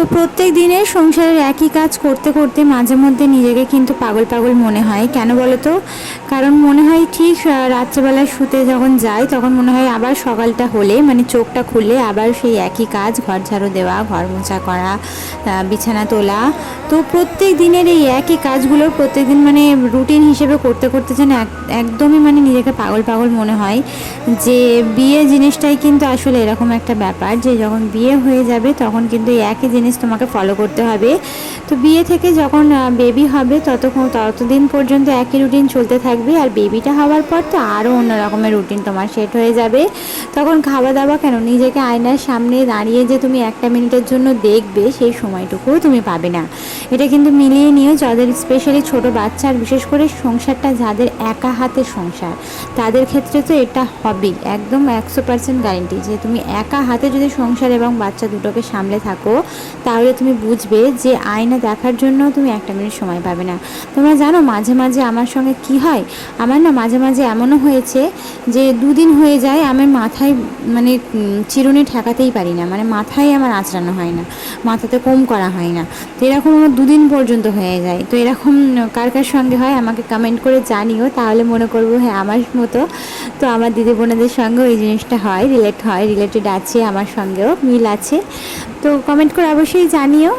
তো প্রত্যেক দিনের সংসারের একই কাজ করতে করতে মাঝে মধ্যে নিজেকে কিন্তু পাগল পাগল মনে হয়। কেন বলো তো? কারণ মনে হয় ঠিক রাত্রেবেলায় শুতে যখন যাই, তখন মনে হয় আবার সকালটা হলে মানে চোখটা খুললে আবার সেই একই কাজ, ঘর ঝাড়ু দেওয়া, ঘর মোছা করা বিছানা তোলা। তো প্রত্যেক দিনের এই একই কাজগুলো প্রত্যেক দিন মানে রুটিন হিসেবে করতে করতে যেন এক- একদমই মানে নিজেকে পাগল পাগল মনে হয়। যে বিয়ে জিনিসটাই কিন্তু আসলে এরকম একটা ব্যাপার যে যখন বিয়ে হয়ে যাবে, তখন কিন্তু একই জিনিস তোমাকে ফলো করতে হবে। তো বিয়ে থেকে যখন বেবি হবে, ততক্ষণ, ততদিন পর্যন্ত একই রুটিন চলতে থাকবে। আর বেবিটা হওয়ার পর তো আরও অন্য রকমের রুটিন তোমার সেট হয়ে যাবে। তখন খাওয়া দাওয়া কেন? নিজেকে আয়নার সামনে দাঁড়িয়ে যে তুমি একটা মিনিটের জন্য দেখবে, সেই সময়টুকুও তুমি পাবে না। এটা কিন্তু মিলিয়ে নিও যাদের স্পেশালি ছোট বাচ্চা আর বিশেষ করে সংসারটা যাদের একা হাতে সংসার, তাদের ক্ষেত্রে তো এটা হবেই। একদম একশো পার্সেন্ট গ্যারেন্টি যে তুমি একা হাতে যদি সংসার এবং বাচ্চা দুটোকে সামলে থাকো তাহলে তুমি বুঝবে যে আয়না দেখার জন্য তুমি একটা মিনিট সময় পাবে না। তোমরা জানো মাঝে মাঝে আমার সঙ্গে কি হয়? আমার না মাঝে মাঝে এমনও হয়েছে যে দুদিন হয়ে যায় আমার মাথায় মানে চিরুনি ঠেকাতেই পারি না। মানে মাথায় আমার আঁচড়ানো হয় না, মাথাতে কম করা হয় না। তো এরকম আমার দুদিন পর্যন্ত হয়ে যায়। তো এরকম কার কার সঙ্গে হয় আমাকে কমেন্ট করে জানিও, তাহলে মনে করব হ্যাঁ আমার মতো। তো আমার দিদি বোনেদের সঙ্গেও এই জিনিসটা হয় রিলেট হয় রিলেটেড আছে, আমার সঙ্গেও মিল আছে। তো কমেন্ট করে অবশ্যই জানিও।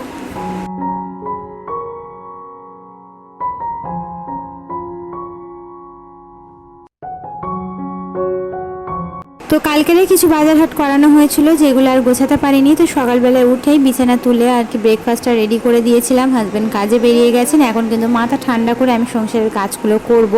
তো কালকেরে কিছু বাজার হাট করানো হয়েছিল যেগুলো আর গোছাতে পারিনি, তো সকালবেলায় উঠেই বিছানা তুলে আর কি ব্রেকফাস্টটা রেডি করে দিয়েছিলাম। হাজব্যান্ড কাজে বেরিয়ে গেছেন, এখন কিন্তু মাথা ঠান্ডা করে আমি সংসারের কাজগুলো করব।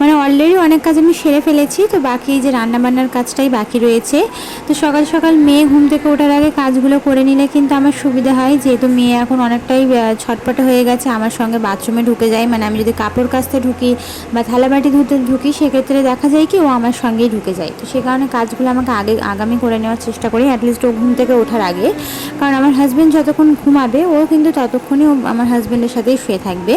মানে অলরেডি অনেক কাজ আমি সেরে ফেলেছি, তো বাকি যে রান্নাবান্নার কাজটাই বাকি রয়েছে। তো সকাল সকাল মেয়ে ঘুম থেকে ওঠার আগে কাজগুলো করে নিলে কিন্তু আমার সুবিধা হয়, যেহেতু মেয়ে এখন অনেকটাই ছটপটে হয়ে গেছে, আমার সঙ্গে বাথরুমে ঢুকে যায়। মানে আমি যদি কাপড় কাচতে ঢুকি বা থালাবাটি ধুতে ঢুকি, সেক্ষেত্রে দেখা যায় কি ও আমার সঙ্গেই ঢুকে যায়। তো সে কারণে কাজগুলো আমাকে আগে আগামী করে নেওয়ার চেষ্টা করি অ্যাটলিস্ট ও ঘুম থেকে ওঠার আগে। কারণ আমার হাজব্যান্ড যতক্ষণ ঘুমাবে, ও কিন্তু ততক্ষণই ও আমার হাজব্যান্ডের সাথেই শুয়ে থাকবে।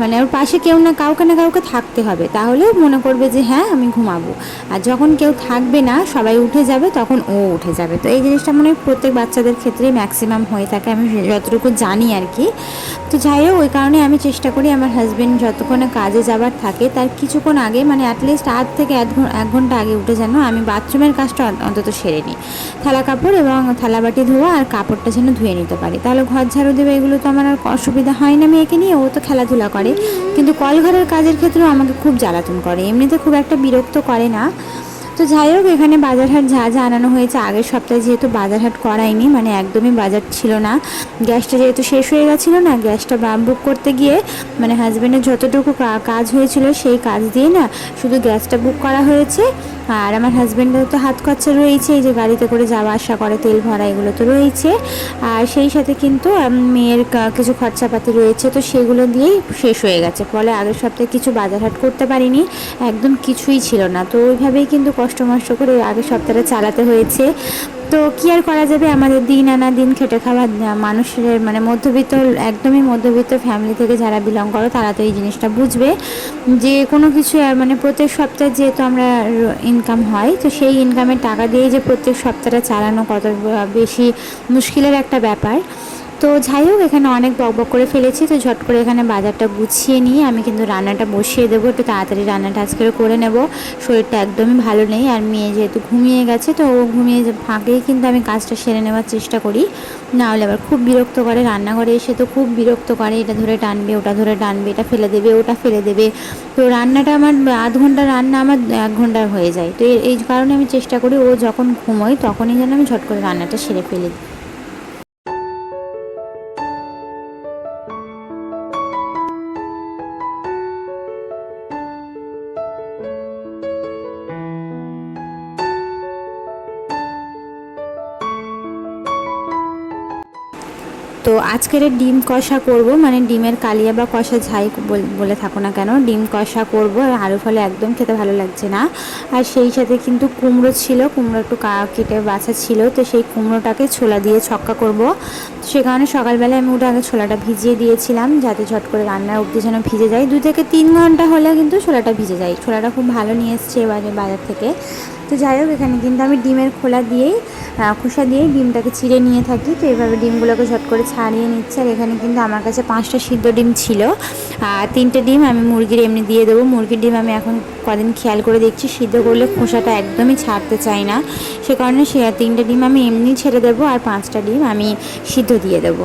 মানে ওর পাশে কেউ না, কাউকে না কাউকে থাকতে হবে। তাহলে মনে করবে যে হ্যাঁ আমি ঘুমাবো। আর যখন কেউ থাকবে না, সবাই উঠে যাবে, তখন ও উঠে যাবে। তো এই জিনিসটা মনে হয় প্রত্যেক বাচ্চাদের ক্ষেত্রেই ম্যাক্সিমাম হয়ে থাকে, আমি যতটুকু জানি আর কি। তো যাই হোক, ওই কারণে আমি চেষ্টা করি আমার হাজব্যান্ড যতক্ষণে কাজে যাবার থাকে, তার কিছুক্ষণ আগে মানে অ্যাটলিস্ট আধ থেকে এক ঘণ্টা আগে উঠে যেন আমি বাথরুমের কাজটা অন্তত সেরে নিই থালা কাপড় এবং থালা বাটি ধোয়া আর কাপড়টা যেন ধুয়ে নিতে পারি। তাহলে ঘর ঝাড়ু দেবে এগুলো তো আমার আর অসুবিধা হয় না মেয়েকে নিয়ে, ও তো খেলাধুলা করে। কিন্তু কলঘরের কাজের ক্ষেত্রেও আমাকে খুব জ্বালাতন করে। এমনিতে খুব একটা বিরক্ত করে না। তো যাই হোক, এখানে বাজার হাট যা যা আনানো হয়েছে, আগের সপ্তাহে যেহেতু বাজার হাট করাইনি মানে একদমই বাজার ছিল না। গ্যাসটা যেহেতু শেষ হয়ে গেছিল না, গ্যাসটা বুক করতে গিয়ে মানে হাজব্যান্ডের যতটুকু কাজ হয়েছিল সেই কাজ দিয়ে না, শুধু গ্যাসটা বুক করা হয়েছে। আর আমার হাজব্যান্ডের তো হাত খরচা রয়েছে, এই যে গাড়িতে করে যাওয়া, আসা করে, তেল ভরা, এগুলো তো রয়েছে। আর সেই সাথে কিন্তু মেয়ের কিছু খরচাপাতি রয়েছে, তো সেগুলো দিয়েই শেষ হয়ে গেছে। ফলে আগের সপ্তাহে কিছু বাজার হাট করতে পারিনি, একদম কিছুই ছিল না। তো ওইভাবেই কিন্তু কষ্ট মষ্ট করে আগের সপ্তাহটা চালাতে হয়েছে। তো কি আর করা যাবে? আমাদের দিন আনা দিন খেটে খাওয়া মানুষের মানে মধ্যবিত্ত, একদমই মধ্যবিত্ত ফ্যামিলি থেকে যারা বিলং করো, তারা তো এই জিনিসটা বুঝবে। যে কোনো কিছু মানে প্রত্যেক সপ্তাহে যেহেতু আমরা ইনকাম হয়, তো সেই ইনকামের টাকা দিয়েই যে প্রত্যেক সপ্তাহটা চালানো কত বেশি মুশকিলের একটা ব্যাপার। তো যাই হোক, এখানে অনেক বক বক করে ফেলেছি, তো ঝট করে এখানে বাজারটা গুছিয়ে নিয়ে আমি কিন্তু রান্নাটা বসিয়ে দেবো, একটু তাড়াতাড়ি রান্নাটা আজকে করে নেব। শরীরটা একদমই ভালো নেই, আর মেয়ে যেহেতু ঘুমিয়ে গেছে, তো ও ঘুমিয়ে ফাঁকেই কিন্তু আমি কাজটা সেরে নেওয়ার চেষ্টা করি। না হলে আবার খুব বিরক্ত করে, রান্নাঘরে এসে তো খুব বিরক্ত করে, এটা ধরে টানবে, ওটা ধরে টানবে, এটা ফেলে দেবে, ওটা ফেলে দেবে। তো রান্নাটা আমার আধ ঘণ্টা রান্না আমার এক ঘণ্টার হয়ে যায়, তো এই কারণে আমি চেষ্টা করি ও যখন ঘুমোয় তখনই যেন আমি ঝট করে রান্নাটা সেরে ফেলি। তো আজকের ডিম কষা করব মানে ডিমের কালিয়া বা কষা ঝাই বলে থাকো না কেন, ডিম কষা করব, আর আলু ফলে একদম খেতে ভালো লাগছে না। আর সেই সাথে কিন্তু কুমড়ো ছিল, কুমড়ো একটু কেটে বাছা ছিল, তো সেই কুমড়োটাকে ছোলা দিয়ে ছক্কা করব। সে কারণে সকালবেলায় আমি ওটা আগে ছোলাটা ভিজিয়ে দিয়েছিলাম, যাতে ঝট করে রান্নার অবধি যেন ভিজে যায়। দু থেকে তিন ঘণ্টা হলে কিন্তু ছোলাটা ভিজে যায়। ছোলাটা খুব ভালো নিয়ে এসছে এবারে বাজার থেকে। তো যাই হোক, এখানে কিন্তু আমি ডিমের খোলা দিয়েই খোসা দিয়েই ডিমটাকে চিড়ে নিয়ে থাকি। তো এইভাবে ডিমগুলোকে ঝট করে ছাড়িয়ে নিচ্ছে। আর এখানে কিন্তু আমার কাছে পাঁচটা সিদ্ধ ডিম ছিল। আর তিনটে ডিম আমি মুরগির এমনি দিয়ে দেবো। মুরগির ডিম আমি এখন কদিন খেয়াল করে দেখছি, সিদ্ধ করলে খোসাটা একদমই ছাড়তে চাই না। সে কারণে সে তিনটে ডিম আমি এমনি ছেড়ে দেবো, আর পাঁচটা ডিম আমি সিদ্ধ দিয়ে দেবো।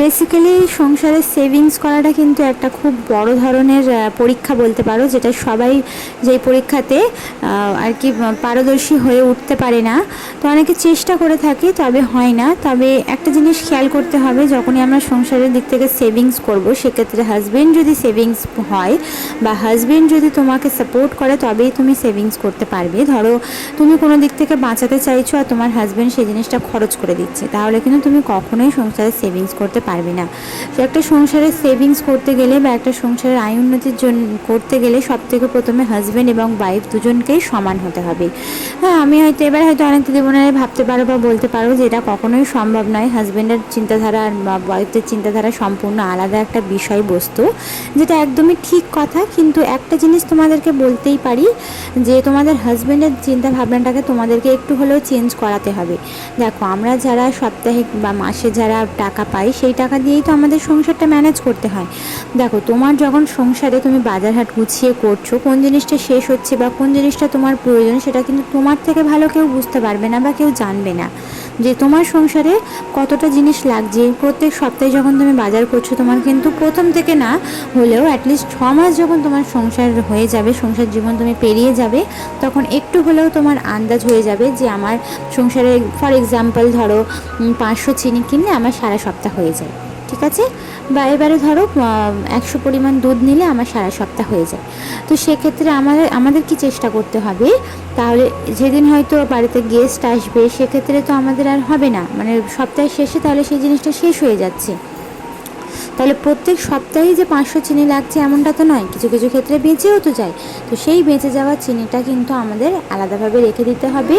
বেসিক্যালি সংসারে সেভিংস করাটা কিন্তু একটা খুব বড় ধরনের পরীক্ষা বলতে পারো, যেটা সবাই যেই পরীক্ষাতে আর কি পারদর্শী হয়ে উঠতে পারে না। তো অনেকে চেষ্টা করে থাকে, তবে হয় না। তবে একটা জিনিস খেয়াল করতে হবে, যখনই আমরা সংসারের দিক থেকে সেভিংস করব, সেক্ষেত্রে হাজবেন্ড যদি সেভিংস হয়, বা হাজবেন্ড যদি তোমাকে সাপোর্ট করে, তবেই তুমি সেভিংস করতে পারবে। ধরো, তুমি কোনো দিক থেকে বাঁচাতে চাইছো আর তোমার হাজব্যান্ড সেই জিনিসটা খরচ করে দিচ্ছে, তাহলে কিন্তু তুমি কখনোই সংসারে সেভিংস করতে পারবে না। তো একটা সংসারে সেভিংস করতে গেলে বা একটা সংসারের আয় উন্নতির জন্য করতে গেলে সব থেকে প্রথমে হাজব্যান্ড এবং ওয়াইফ দুজনকেই সমান হতে হবে। হ্যাঁ আমি হয়তো এবার হয়তো অনেক দিদিবোনেরা ভাবতে পারো বা বলতে পারো যে এটা কখনোই সম্ভব নয়। হাজব্যান্ডের চিন্তাধারা আর ওয়াইফদের চিন্তাধারা সম্পূর্ণ আলাদা একটা বিষয়বস্তু, যেটা একদমই ঠিক কথা। কিন্তু একটা জিনিস তোমাদেরকে বলতেই পারি যে তোমাদের হাজব্যান্ডের চিন্তা ভাবনাটাকে তোমাদেরকে একটু হলেও চেঞ্জ করাতে হবে। দেখো, আমরা যারা সাপ্তাহিক বা মাসে যারা টাকা পাই, সেই টাকা দিয়েই তো আমাদের সংসারটা ম্যানেজ করতে হয়। দেখো, তোমার যখন সংসারে তুমি বাজার হাট গুছিয়ে করছ, কোন জিনিসটা শেষ হচ্ছে বা কোন জিনিসটা তোমার প্রয়োজন সেটা কিন্তু তোমার থেকে ভালো কেউ বুঝতে পারবে না বা কেউ জানবে না। যে তোমার সংসারে কতটা জিনিস লাগছে, প্রত্যেক সপ্তাহে যখন তুমি বাজার করছ তোমার কিন্তু প্রথম থেকে না হলেও অ্যাটলিস্ট ছ মাস যখন তোমার সংসার হয়ে যাবে, সংসার জীবন তুমি পেরিয়ে যাবে, তখন একটু হলেও তোমার আন্দাজ হয়ে যাবে যে আমার সংসারে ফর এক্সাম্পল ধরো পাঁচশো চিনি কিনলে আমার সারা সপ্তাহ হয়ে যায় ঠিক আছে? বা এবারে ধরো একশো পরিমাণ দুধ নিলে আমার সারা সপ্তাহ হয়ে যায়। তো সেক্ষেত্রে আমাদের আমাদের কি চেষ্টা করতে হবে? তাহলে যেদিন হয়তো বাড়িতে গেস্ট আসবে, সেক্ষেত্রে তো আমাদের আর হবে না। মানে সপ্তাহের শেষে তাহলে সেই জিনিসটা শেষ হয়ে যাচ্ছে। তাহলে প্রত্যেক সপ্তাহেই যে পাঁচশো চিনি লাগছে এমনটা তো নয়। কিছু কিছু ক্ষেত্রে বেঁচেও তো যায়। তো সেই বেঁচে যাওয়া চিনিটা কিন্তু আমাদের আলাদাভাবে রেখে দিতে হবে।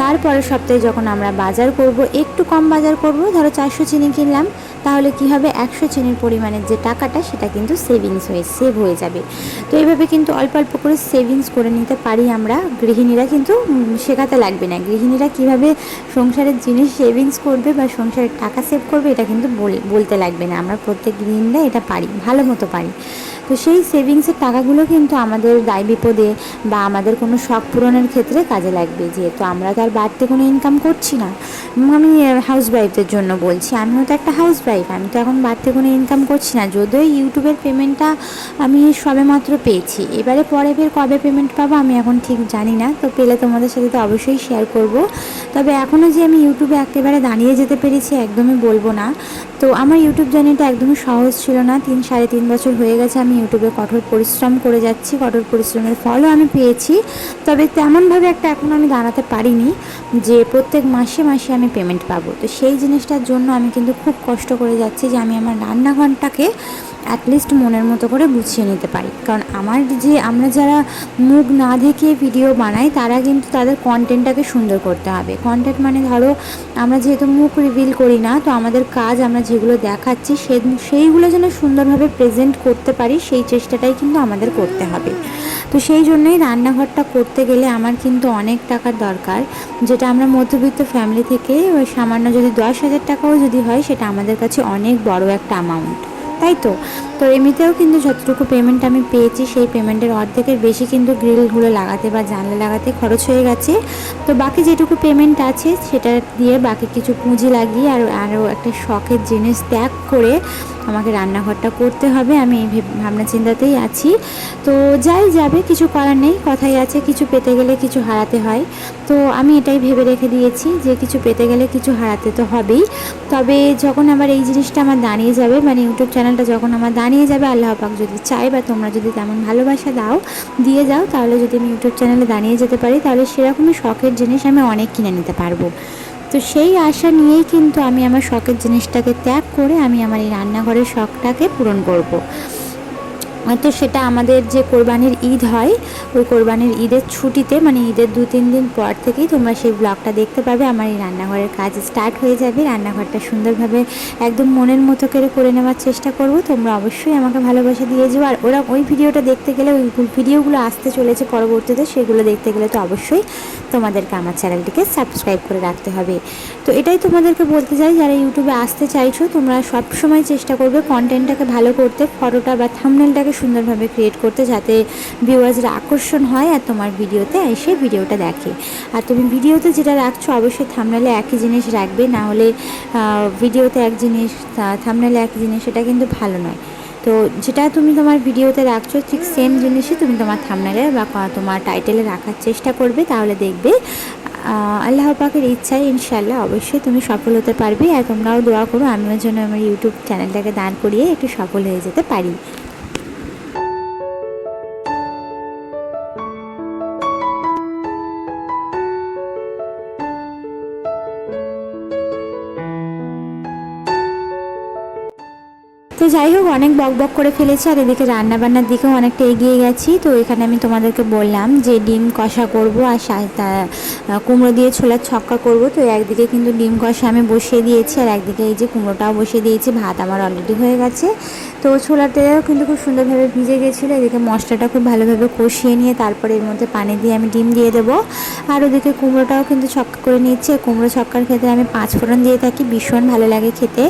তারপরের সপ্তাহে যখন আমরা বাজার করব, একটু কম বাজার করব, ধরো চারশো চিনি কিনলাম। তাহলে কি হবে? একশো চিনির পরিমাণের যে টাকাটা, সেটা কিন্তু সেভিংস হয়ে সেভ হয়ে যাবে। তো এইভাবে কিন্তু অল্প অল্প করে সেভিংস করে নিতে পারি আমরা। গৃহিণীরা কিন্তু শেখাতে লাগবে না। গৃহিণীরা কীভাবে সংসারের জিনিস সেভিংস করবে বা সংসারের টাকা সেভ করবে, এটা কিন্তু বল- বলতে লাগবে না। আমরা প্রত্যেক গৃহিণীরা এটা পারি, ভালো মতো পারি। তো সেই সেভিংসের টাকাগুলো কিন্তু আমাদের দায় বিপদে বা আমাদের কোনো শখ পূরণের ক্ষেত্রে কাজে লাগবে। যেহেতু আমরা তো আর বাড়তে কোনো ইনকাম করছি না। আমি হাউস ওয়াইফদের জন্য বলছি, আমিও তো একটা হাউস ওয়াইফ আমি তো এখন বাড়তে কোনো ইনকাম করছি না। যদিও ইউটিউবের পেমেন্টটা আমি সবেমাত্র পেয়েছি। এবারে পরে ফের কবে পেমেন্ট পাবো আমি এখন ঠিক জানি না, তো পেলে তোমাদের সাথে তো অবশ্যই শেয়ার করব। তবে এখনও যে আমি ইউটিউবে একেবারে দাঁড়িয়ে যেতে পেরেছি একদমই বলব না। তো আমার ইউটিউব জার্নিটা একদমই সহজ ছিল না, তিন, সাড়ে তিন বছর হয়ে গেছে আমি ইউটিউবে কঠোর পরিশ্রম করে যাচ্ছি, কঠোর পরিশ্রমের ফলও আমি পেয়েছি। তবে তেমনভাবে একটা এখন আমি দাঁড়াতে পারিনি যে প্রত্যেক মাসে মাসে আমি পেমেন্ট পাবো। তো সেই জিনিসটার জন্য আমি কিন্তু খুব কষ্ট করে যাচ্ছি যে আমি আমার রান্নাঘরটাকে অ্যাটলিস্ট মনের মতো করে গুছিয়ে নিতে পারি। কারণ আমার যে, আমরা যারা মুখ না দেখিয়ে ভিডিও বানাই, তারা কিন্তু তাদের কন্টেন্টটাকে সুন্দর করতে হবে। কন্টেন্ট মানে ধরো, আমরা যেহেতু মুখ রিভিল করি না, তো আমাদের কাজ আমরা যেগুলো দেখাচ্ছি, সে, সেইগুলো যেন সুন্দরভাবে প্রেজেন্ট করতে পারি, সেই চেষ্টাটাই কিন্তু আমাদের করতে হবে। তো সেই জন্যই রান্নাঘরটা করতে গেলে আমার কিন্তু অনেক টাকার দরকার। যেটা আমরা মধ্যবিত্ত ফ্যামিলি থেকে সামান্য যদি দশ হাজার টাকাও যদি হয়, সেটা আমাদের কাছে অনেক বড় একটা অ্যামাউন্ট তাই তো তো এমনিতেও কিন্তু যতটুকু পেমেন্ট আমি পেয়েছি, সেই পেমেন্টের অর্ধেকের বেশি কিন্তু গ্রিলগুলো লাগাতে বা জানলা লাগাতে খরচ হয়ে গেছে। তো বাকি যেটুকু পেমেন্ট আছে, সেটা দিয়ে বাকি কিছু পুঁজি লাগিয়ে আর আরও একটা শখের জিনিস ত্যাগ করে আমাকে রান্নাঘরটা করতে হবে। আমি এই ভেব- ভাবনা চিন্তাতেই আছি। তো যাই যাবে, কিছু করার নেই, কথাই আছে, কিছু পেতে গেলে কিছু হারাতে হয়। তো আমি এটাই ভেবে রেখে দিয়েছি যে কিছু পেতে গেলে কিছু হারাতে তো হবেই। তবে যখন আমার এই জিনিসটা আমার দাঁড়িয়ে যাবে মানে ইউটিউব চ্যানেলটা যখন আমার দাঁড়িয়ে যাবে, আল্লাহ পাক যদি চাই বা তোমরা যদি তেমন ভালোবাসা দাও, দিয়ে যাও, তাহলে যদি আমি ইউটিউব চ্যানেলে দাঁড়িয়ে যেতে পারি, তাহলে সেরকমই শখের জিনিস আমি অনেক কিনে নিতে পারব তো সেই আশা নিয়েই কিন্তু আমি আমার শখের জিনিসটাকে ত্যাগ করে আমি আমার এই রান্নাঘরের শখটাকে পূরণ করব। তো সেটা আমাদের যে কোরবানির ঈদ হয়, ওই কোরবানির ঈদের ছুটিতে মানে ঈদের দু, তিন দিন পর থেকেই তোমরা সেই ব্লগটা দেখতে পাবে। আমার এই রান্নাঘরের কাজ স্টার্ট হয়ে যাবে। রান্নাঘরটা সুন্দরভাবে একদম মনের মতো করে করে নেওয়ার চেষ্টা করব। তোমরা অবশ্যই আমাকে ভালোবাসা দিয়ে যাও। আর ওরা ওই ভিডিওটা দেখতে গেলে, ওই ভিডিওগুলো আসতে চলেছে পরবর্তীতে, সেগুলো দেখতে গেলে তো অবশ্যই তোমাদেরকে আমার চ্যানেলটিকে সাবস্ক্রাইব করে রাখতে হবে। তো এটাই তোমাদেরকে বলতে চাই, যারা ইউটিউবে আসতে চাইছো, তোমরা সব সময় চেষ্টা করবে কন্টেন্টটাকে ভালো করতে ফটোটা বা থামনেলটাকে সুন্দরভাবে ক্রিয়েট করতে যাতে ভিউয়ার্সরা আকর্ষণ হয় আর তোমার ভিডিওতে এসে ভিডিওটা দেখে। আর তুমি ভিডিওতে যেটা রাখছো অবশ্যই থামনেলে একই জিনিস রাখবে, না হলে ভিডিওতে এক জিনিস থামনেলে এক জিনিস, সেটা কিন্তু ভালো নয়। তো যেটা তুমি তোমার ভিডিওতে রাখছো, ঠিক সেম জিনিসই তুমি তোমার থামনালে বা তোমার টাইটেলে রাখার চেষ্টা করবে, তাহলে দেখবে আল্লাহ পাকের ইচ্ছায় ইনশাল্লাহ অবশ্যই তুমি সফল হতে পারবে, আর তোমরাও দোয়া করো, আমিও যেন আমার ইউটিউব চ্যানেলটাকে দান করিয়ে একটু সফল হয়ে যেতে পারি। যাই হোক অনেক বক বক করে ফেলেছি আর এদিকে রান্নাবান্নার দিকেও অনেকটা এগিয়ে গেছি। তো এখানে আমি তোমাদেরকে বললাম যে ডিম কষা করব আর কুমড়ো দিয়ে ছোলার ছক্কা করব। তো একদিকে কিন্তু ডিম কষা আমি বসিয়ে দিয়েছি আর একদিকে এই যে কুমড়োটাও বসিয়ে দিয়েছি, ভাত আমার অলরেডি হয়ে গেছে। তো ছোলাটাও কিন্তু খুব সুন্দরভাবে ভিজে গেছিল, এদিকে মশলাটা খুব ভালোভাবে কষিয়ে নিয়ে তারপরে এর মধ্যে পানি দিয়ে আমি ডিম দিয়ে দেবো। আর ওদিকে কুমড়োটাও কিন্তু ছক্কা করে নিচ্ছে কুমড়ো ছক্কার ক্ষেত্রে আমি পাঁচ ফোড়ন দিয়ে থাকি, ভীষণ ভালো লাগে খেতে।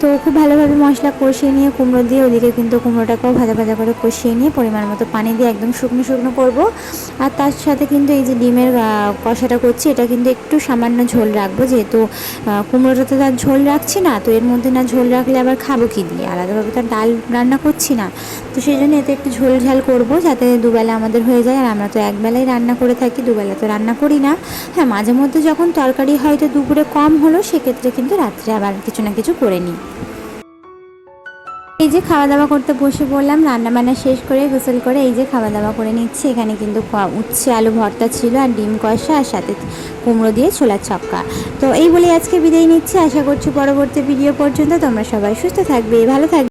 তো খুব ভালোভাবে মশলা কষিয়ে নিয়ে কুমড়ো দিয়ে ওদিকে কিন্তু কুমড়োটাকেও ভাজা ভাজা করে কষিয়ে নিয়ে পরিমাণ মতো পানি দিয়ে একদম শুকনো শুকনো করব। আর তার সাথে কিন্তু এই যে ডিমের কষাটা করছি, এটা কিন্তু একটু সামান্য ঝোল রাখব, যেহেতু কুমড়োটাতে তার ঝোল রাখছি না, তো এর মধ্যে না ঝোল রাখলে আবার খাব কি দিয়ে? আলাদাভাবে তার ডাল রান্না করছি না। তো সেই জন্য এতে একটু ঝোল ঝাল করব যাতে দুবেলা আমাদের হয়ে যায়। আর আমরা তো একবেলাই রান্না করে থাকি, দুবেলা তো রান্না করি না। হ্যাঁ মাঝে মধ্যে যখন তরকারি হয়তো দুপুরে কম হলো, সেক্ষেত্রে কিন্তু রাত্রে আবার কিছু না কিছু করে নিই। এই যে খাওয়া দাওয়া করতে বসে পড়লাম রান্না বান্না শেষ করে গোসল করে এই যে খাওয়া দাওয়া করে নিচ্ছি। এখানে কিন্তু উচ্ছে, আলু ভর্তা ছিল, আর ডিম কষা, আর সাথে কুমড়ো দিয়ে ছোলার ছক্কা। তো এই বলে আজকে বিদায় নিচ্ছি। আশা করছি পরবর্তী ভিডিও পর্যন্ত তোমরা সবাই সুস্থ থাকবে। ভালো থাকবে।